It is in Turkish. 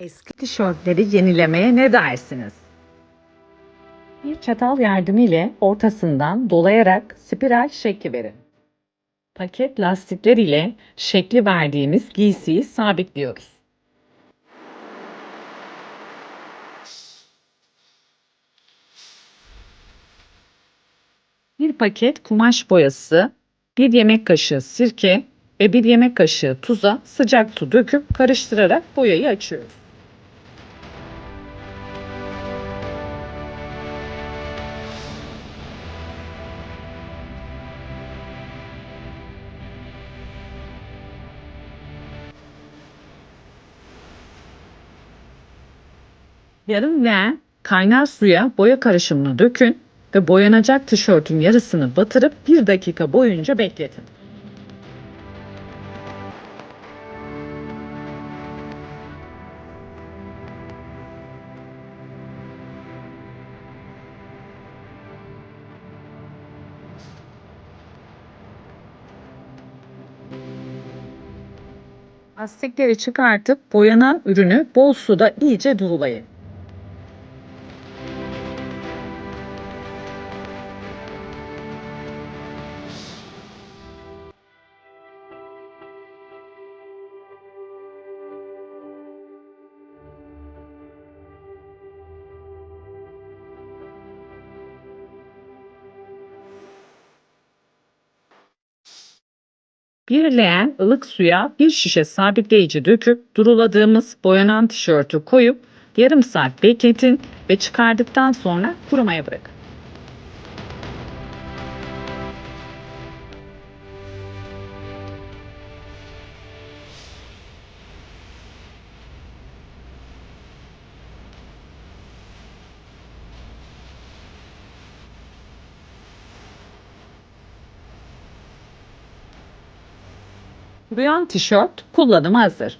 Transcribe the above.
Eski tişörtleri yenilemeye ne dersiniz? Bir çatal yardımı ile ortasından dolayarak spiral şekli verin. Paket lastikler ile şekli verdiğimiz giysiyi sabitliyoruz. Bir paket kumaş boyası, bir yemek kaşığı sirke ve bir yemek kaşığı tuza sıcak su döküp karıştırarak boyayı açıyoruz. Yarım leğen kaynar suya boya karışımını dökün ve boyanacak tişörtün yarısını batırıp 1 dakika boyunca bekletin. Lastikleri çıkartıp boyanan ürünü bol suda iyice durulayın. Bir leğen ılık suya bir şişe sabitleyici döküp duruladığımız boyanan tişörtü koyup yarım saat bekletin ve çıkardıktan sonra kurumaya bırakın. Kuruyan tişört kullanıma hazır.